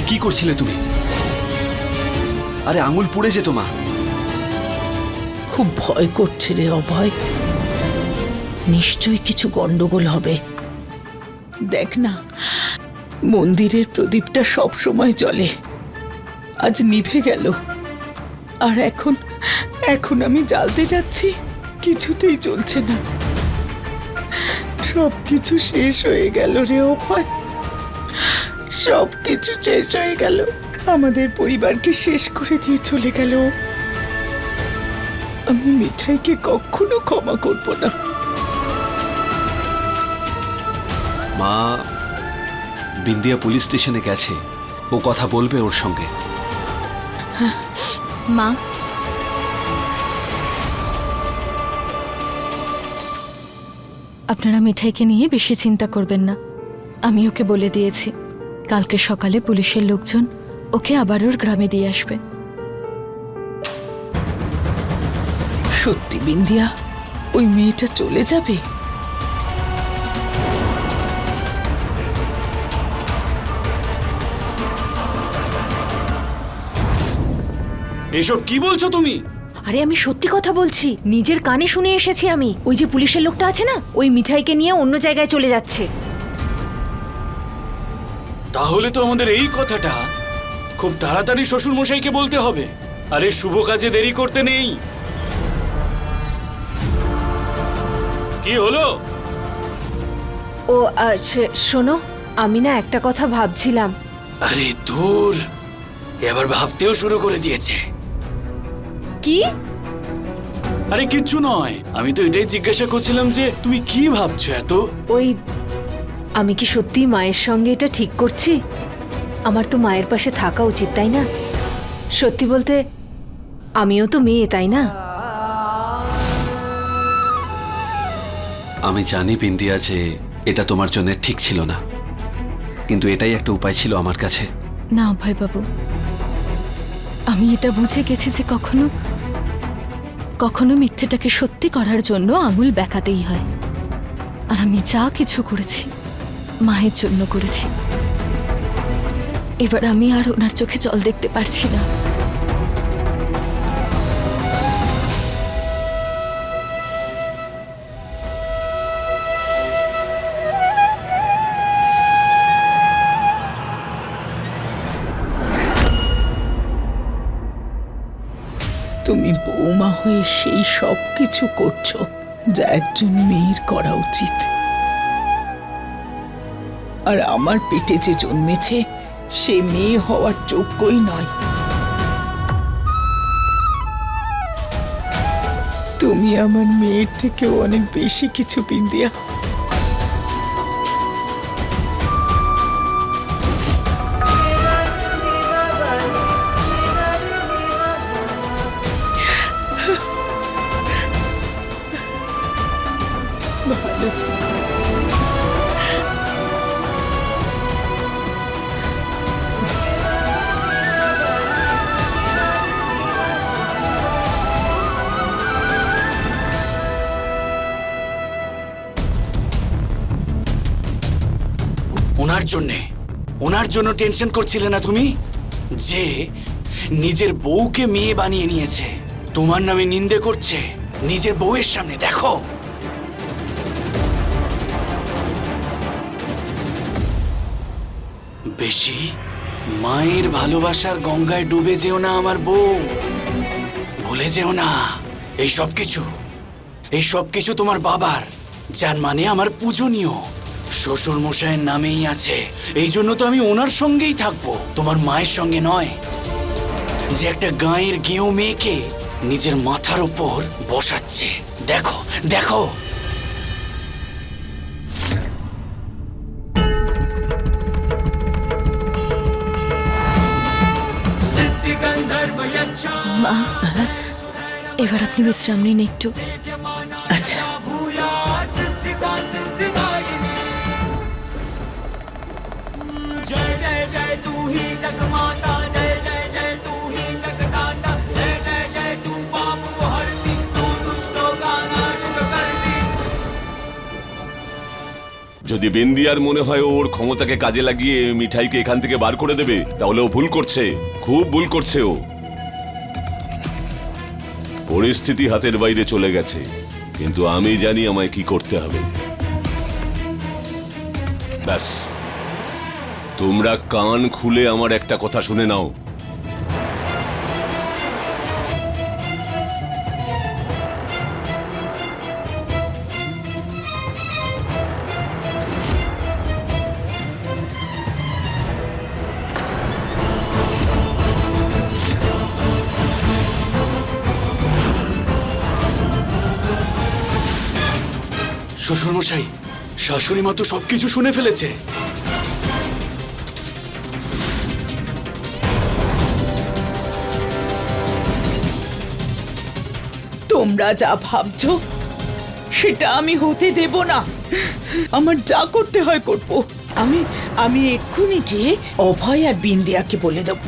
এ কি করছিলে তুমি? আরে আঙুল পুড়ে যেত, মা। খুব ভয় করছে রে অভয়। নিশ্চয়ই কিছু গন্ডগোল হবে। দেখ না, মন্দিরের প্রদীপটা সব সময় জ্বলে। আজ নিভে গেল। আর এখন এখন আমি জ্বালতে যাচ্ছি, কিছুতেই চলছে না। সব কিছু শেষ হয়ে গেল রে অভয়। সব কিছু শেষ হয়ে গেল। আমাদের পরিবারকে শেষ করে দিয়ে চলে গেল। আমি মিঠাইকে কখনো ক্ষমা করব না। মা বিন্দিয়া পুলিশ স্টেশনে গেছে। ও কথা বলবে ওর সঙ্গে। মা। আপনারা মিঠাইকে নিয়ে বেশি চিন্তা করবেন না। আমি ওকে বলে দিয়েছি। কালকে সকালে পুলিশের লোকজন ওকে আবার ওর গ্রামে দিয়ে আসবে। সত্যি বিন্দিয়া ওই মেয়েটা চলে যাবে? এসব কি বলছো তুমি? আরে আমি সত্যি কথা বলছি নিজের কানে শুনে এসেছি আমি। ওই যে পুলিশের লোকটা আছে না ওই মিঠাইকে নিয়ে অন্য জায়গায় চলে যাচ্ছে। তাহলে তো আমাদের এই কথাটা। খুব তাড়াতাড়ি শ্বশুর মশাইকে বলতে হবে। আরে শুভ কাজে দেরি করতে নেই। কি হলো? ও আহ, শে- শোনো আমি না একটা কথা ভাবছিলাম। আরে দূর। এবার ভাবতেও শুরু করে দিয়েছে। কি? আরে কিচ্ছু নয়। আমি তো এটাই জিজ্ঞাসা করছিলাম যে তুমি কি ভাবছ এত? ওই আমি কি সত্যি মায়ের সঙ্গে এটা ঠিক করছি? আমার তো মায়ের পাশে থাকা উচিত তাই না? সত্যি বলতে আমিও তো মেয়ে তাই না? আমি জানি বিন্দিয়া যে এটা তোমার জন্য ঠিক ছিল না। কিন্তু এটাই একটা উপায় ছিল আমার কাছে। না অভয় বাবু আমি এটা বুঝে গেছি যে কখনো কখনো মিথ্যেটাকে সত্যি করার জন্য আঙুল বেঁকাতেই হয়। আর আমি যা কিছু করেছি মায়ের জন্য করেছি। এবার আমি আর ওনার চোখে জল দেখতে পারছি না। তুমি বৌমা হয়ে সেই সব কিছু করছ, যা একজন মেয়ের করা উচিত। আর আমার পেটে যে জন্মেছে, সে মেয়ে হওয়ার যোগ্যই নয়। তুমি আমার মেয়ের থেকেও অনেক বেশি কিছু বিন্দিয়া জন্যে। ওনার জন্য টেনশন করছিলে না তুমি? যে নিজের বউকে মেয়ে বানিয়ে নিয়েছে। তোমার নামে নিন্দে করছে। নিজের বউয়ের সামনে, দেখো। বেশি মায়ের ভালোবাসার গঙ্গায় ডুবে যেও না আমার বউ। ভুলে যেও না এই সব কিছু এই সব কিছু তোমার বাবার, যার মানে আমার পূজনীয়। শ্বশুর মশাইয়ের নামেই আছে। এই জন্য তো আমি ওনার সঙ্গেই থাকব। তোমার মায়ের সঙ্গে নয়। যে একটা গাঁয়ের গেঁয়ো মেয়েকে নিজের মাথার ওপর বসাচ্ছে। দেখো দেখো! মা এবার আপনি বিশ্রাম নিন একটু। আচ্ছা। যদি বিন্দিয়ার মনে হয় ওর ক্ষমতাকে কাজে লাগিয়ে মিঠাইকে এখান থেকে বার করে দেবে, তাহলে ও ভুল করছে, খুব ভুল করছে ও। পরিস্থিতি হাতের বাইরে চলে গেছে, কিন্তু আমি জানি আমায় কি করতে হবে। ব্যাস। তোমরা কান খুলে আমার একটা কথা শুনে নাও। শ্বশুরমশাই শাশুড়ি মা তো সবকিছু শুনে ফেলেছে। তোমরা যা ভাবছ, সেটা আমি হতে দেব না। আমার যা করতে হয় করব। আমি আমি এক্ষুনি গিয়ে অভয় আর বিন্দিয়াকে বলে দেব।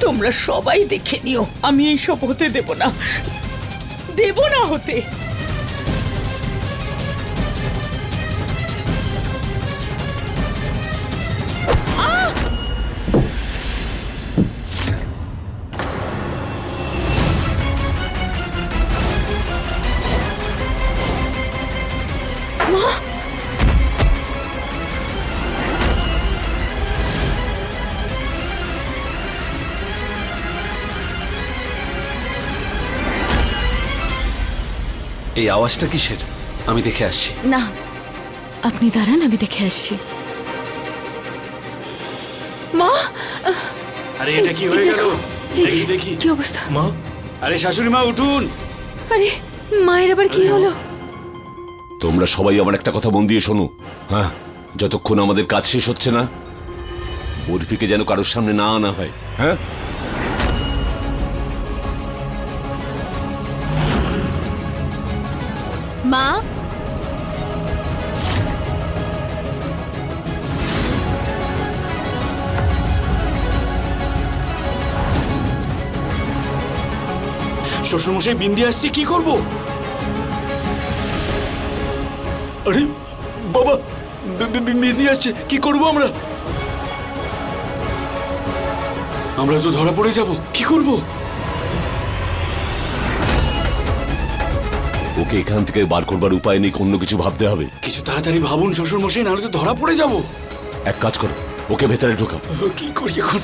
তোমরা সবাই দেখে নিও, আমি এইসব হতে দেব না। দেব না হতে। এই আওয়াজটা কিসের? আমি দেখে আসছি। না আপনি দাঁড়ান আমি দেখে আসছি। মা! আরে এটা কি হয়ে গেল? দেখি দেখি কি অবস্থা? মা আরে শাশুড়ি মা উঠুন! আরে মায়ের আবার কি হলো? তোমরা সবাই আমার একটা কথা মন দিয়ে শোনো। হ্যাঁ যতক্ষণ আমাদের কাজ শেষ হচ্ছে না বরফিকে যেন কারোর সামনে না আনা হয়। হ্যাঁ? মা? শ্বশুরমশাই বিন্দি আসছে, কি করব? আরে, বাবা বিন্দি আসছে, কি করব আমরা? আমরা তো ধরা পড়ে যাব, কি করব? ওকে এখান থেকে বার করবার উপায় নেই অন্য কিছু ভাবতে হবে। কিছু তাড়াতাড়ি ভাবুন শ্বশুর শ্বশুরমশাই নাহলে তো ধরা পড়ে যাব। এক কাজ করো ওকে ভেতরে ঢোকাও। কি করি এখন?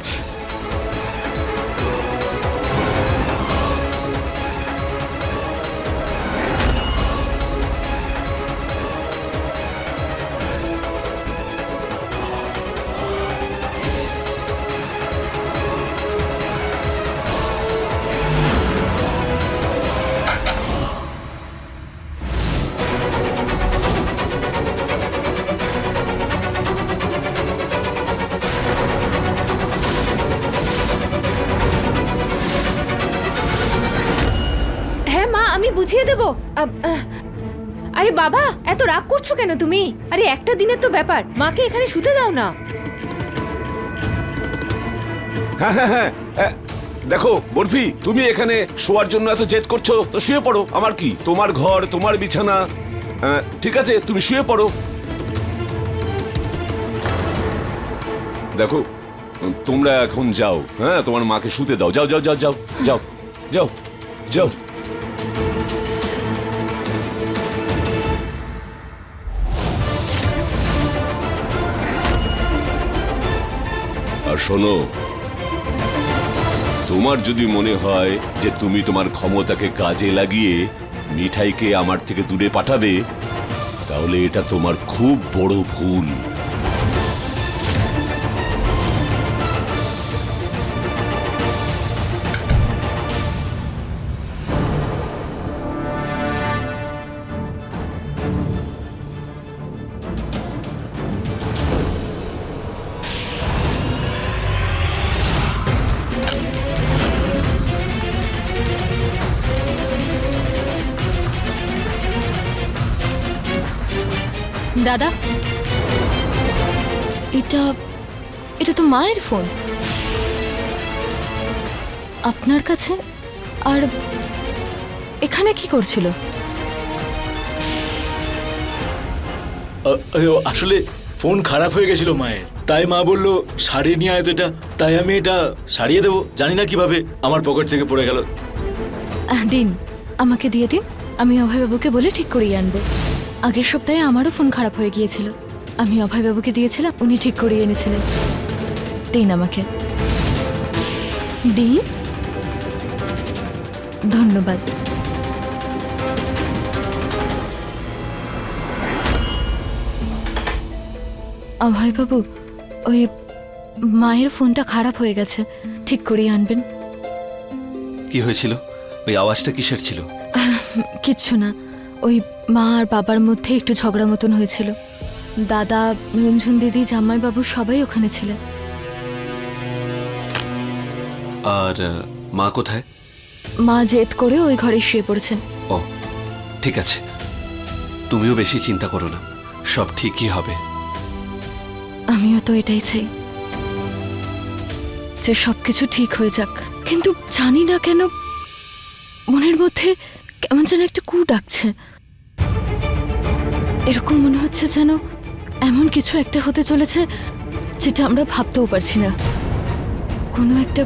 আরে বাবা, এত রাগ করছ কেন তুমি? আরে একটা দিনের তো ব্যাপার, মাকে এখানে শুতে দাও না। হ্যাঁ হ্যাঁ হ্যাঁ। দেখো, বরফি, তুমি এখানে শোয়ার জন্য এত জেদ করছ, তো শুয়ে পড়ো, আমার কি? তোমার ঘর, তোমার বিছানা ঠিক আছে, তুমি শুয়ে পড়ো। দেখো, তোমরা এখন যাও হ্যাঁ তোমার মাকে শুতে দাও যাও যাও যাও যাও যাও যাও যাও। শোনো। তোমার যদি মনে হয় যে তুমি তোমার ক্ষমতাকে কাজে লাগিয়ে মিঠাইকে আমার থেকে দূরে পাঠাবে, তাহলে এটা তোমার খুব বড় ভুল। দাদা? এটা এটা তো মায়ের ফোন। আপনার কাছে? আর এখানে কি করছিল? আসলে ফোন খারাপ হয়ে গেছিল মায়ের। তাই মা বলল সারিয়ে নিয়ে আয় তো এটা। তাই আমি এটা সারিয়ে দেবো। জানি না কীভাবে আমার পকেট থেকে পড়ে গেল। দিন আমাকে দিয়ে দিন। আমি অভয়বাবুকে বলে ঠিক করিয়ে আনব। আগের সপ্তাহে আমারও ফোন খারাপ হয়ে গিয়েছিল। আমি অভয়বাবুকে দিয়েছিলাম উনি ঠিক করিয়ে এনেছিলেন। দিন আমাকে। দিন? ধন্যবাদ। অভয়বাবু ওই মায়ের ফোনটা খারাপ হয়ে গেছে ঠিক করিয়ে আনবেন। কি হয়েছিল? ওই আওয়াজটা কিসের ছিল? কিচ্ছু না ওই মা আর বাবার মধ্যে একটু ঝগড়া মতন হয়েছিল। দাদা রঞ্জন দিদি জামাইবাবু সবাই ওখানে ছিলেন। আর মা কোথায়? মা জেদ করে ওই ঘরে শুয়ে পড়েছেন। ও ঠিক আছে। তুমিও বেশি চিন্তা করো না সব ঠিকই হবে। আমিও তো এটাই চাই যে সবকিছু ঠিক হয়ে যাক। কিন্তু জানি না কেন মনের মধ্যে কেমন যেন একটা কু ডাকছে। এরকম মনে হচ্ছে যেন এমন কিছু একটা হতে চলেছে যেটা আমরা ভাবতেও পারছি না। কোনো একটা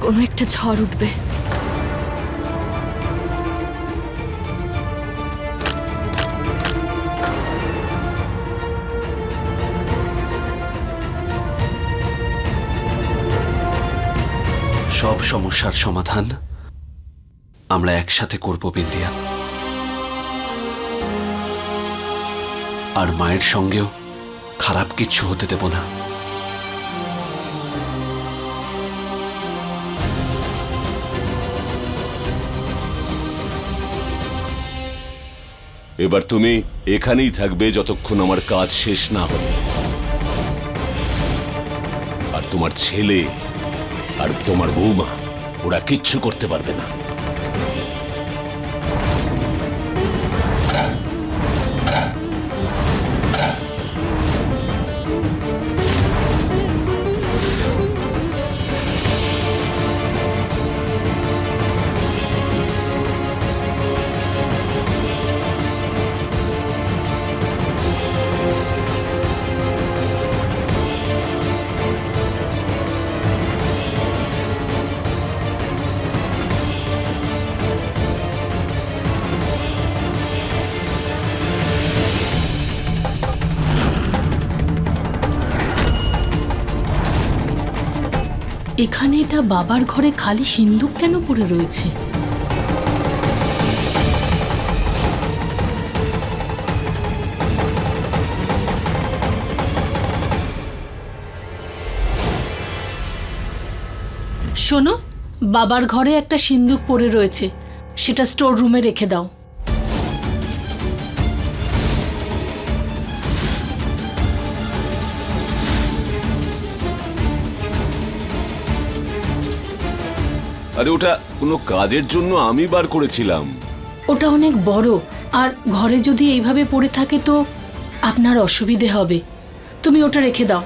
কোনো একটা ঝড় উঠবে। সব সমস্যার সমাধান আমরা একসাথে করব, বিন্দিয়া। আর মায়ের সঙ্গেও খারাপ কিচ্ছু হতে দেব না। এবার তুমি এখানেই থাকবে যতক্ষণ আমার কাজ শেষ না হবে। আর তোমার ছেলে আর তোমার বৌমা, ওরা কিচ্ছু করতে পারবে না। এখানে এটা বাবার ঘরে খালি সিন্দুক কেন পড়ে রয়েছে? শোনো, বাবার ঘরে একটা সিন্দুক পড়ে রয়েছে। সেটা স্টোর রুমে রেখে দাও। আরে ওটা কোনো কাজের জন্য আমি বার করেছিলাম। ওটা অনেক বড়, আর ঘরে যদি এইভাবে পড়ে থাকে তো আপনার অসুবিধে হবে। তুমি ওটা রেখে দাও।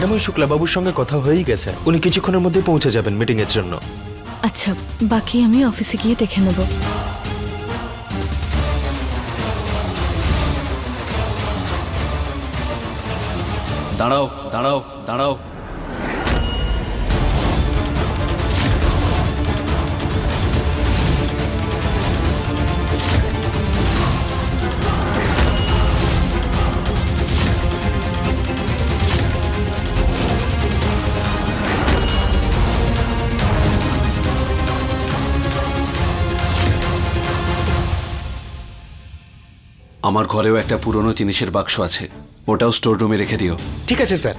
ম্যাডাম ওই শুক্লাবাবুর সঙ্গে কথা হয়েই গেছে। উনি কিছুক্ষণের মধ্যে পৌঁছে যাবেন মিটিং এর জন্য। আচ্ছা বাকি আমি অফিসে গিয়ে দেখে নেব। দাঁড়াও দাঁড়াও দাঁড়াও। আমার ঘরেও একটা পুরনো জিনিসের বাক্স আছে। ওটাও স্টোর রুমে রেখে দিও। ঠিক আছে স্যার।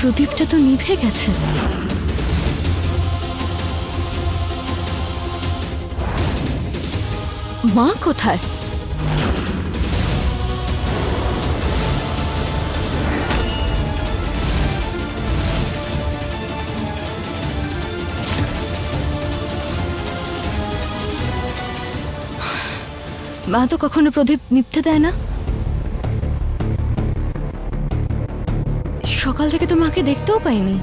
প্রদীপটা তো নিভে গেছে। মা কোথায়? মা তো কখনো প্রদীপ নিভতে দেয় না। সকাল থেকে তো মাকে দেখতেও পাইনি।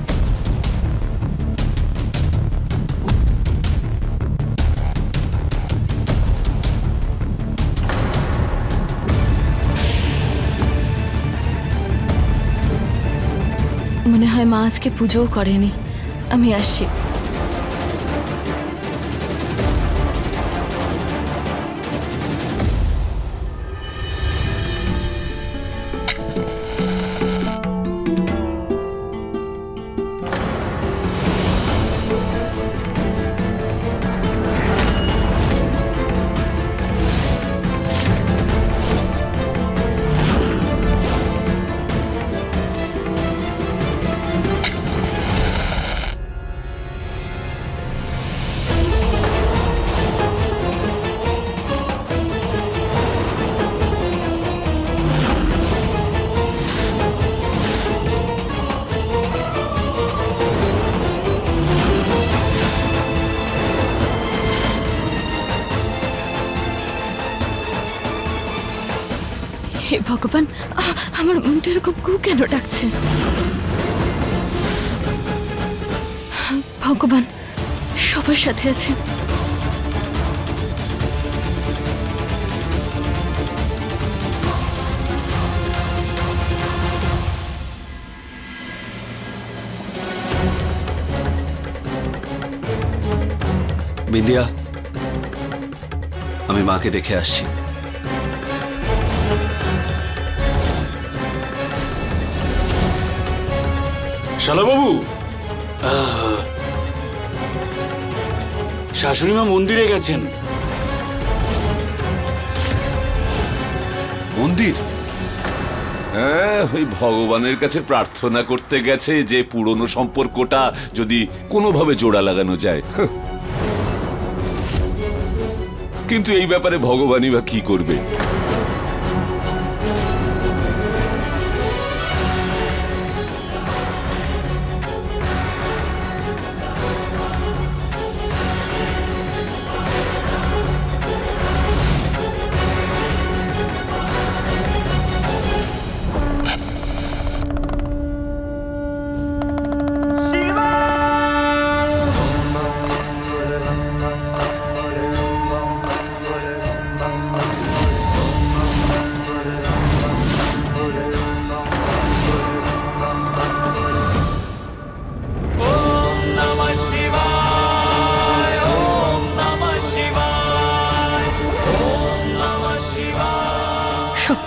হয় মা আজকে পুজোও করেনি। আমি আসছি ভগবান আমার মনটা এরকম কু কেন ডাকছে? ভগবান, সবার সাথে আছে। বিন্দিয়া আমি মাকে দেখে আসছি। শালাবাবু শাশুড়ি মা মন্দিরে গেছেন। মন্দির? হ্যাঁ ওই ভগবানের কাছে প্রার্থনা করতে গেছে যে পুরনো সম্পর্কটা যদি কোনোভাবে জোড়া লাগানো যায়। কিন্তু এই ব্যাপারে ভগবানই বা কি করবে?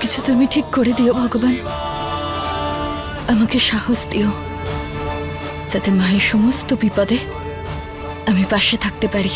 সবকিছু তুমি ঠিক করে দিও, ভগবান। আমাকে সাহস দিও, যাতে মায়ের সমস্ত বিপদে আমি পাশে থাকতে পারি।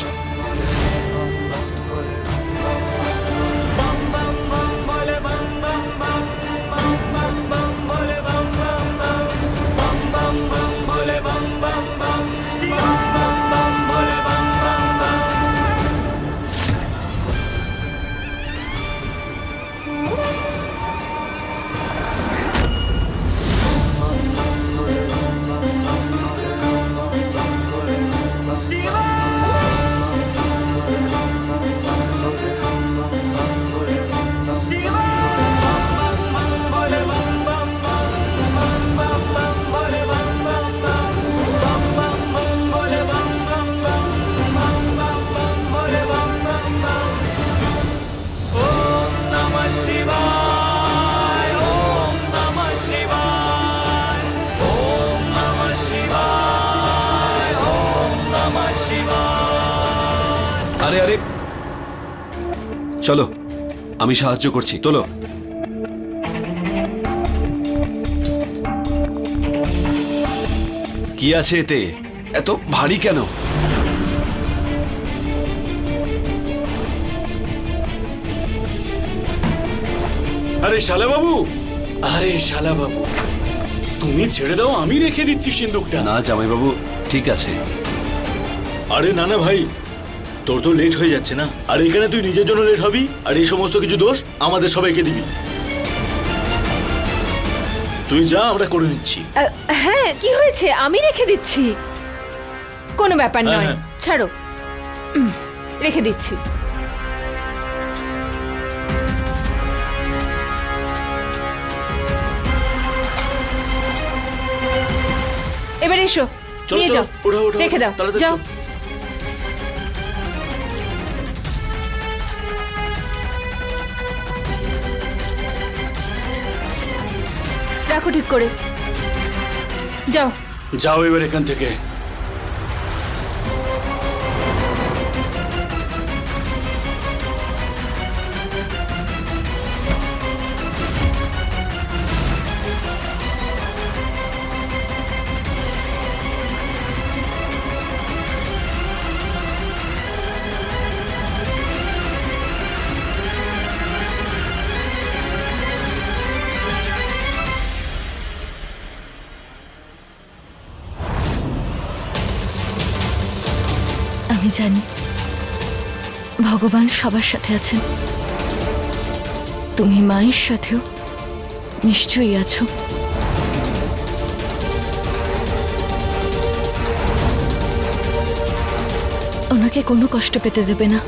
আমি সাহায্য করছি। তোলো। কি আছে এতে? এত ভারী কেন? আরে শালাবাবু! আরে শালা বাবু তুমি ছেড়ে দাও আমি রেখে দিচ্ছি সিন্দুকটা। না জামাইবাবু ঠিক আছে। আরে না না ভাই তোর তো লেট হয়ে যাচ্ছে না। আর এখানে তুই নিজের জন্য লেট হবি? আর এই সমস্ত কিছু দোষ আমাদের সবাইকে দিবি। তুই যা আমরা করে নিচ্ছি। হ্যাঁ কি হয়েছে? আমি রেখে দিচ্ছি। কোনো ব্যাপার হ্যাঁ, নয়। হ্যাঁ। ছাড়ো। উম, রেখে দিচ্ছি। এবার এসো। চলো, নিয়ে চলো, যাও। ওঠো, ওঠো, রেখে দাও। তাড়াতাড়ি যাও। চলো। রাখো ঠিক করে। যাও। যাও এবার এখান থেকে। জানি। ভগবান সবার সাথে আছেন। তুমি মায়ের সাথেও নিশ্চয়ই আছো। ওনাকে কোনো কষ্ট পেতে দেবে না।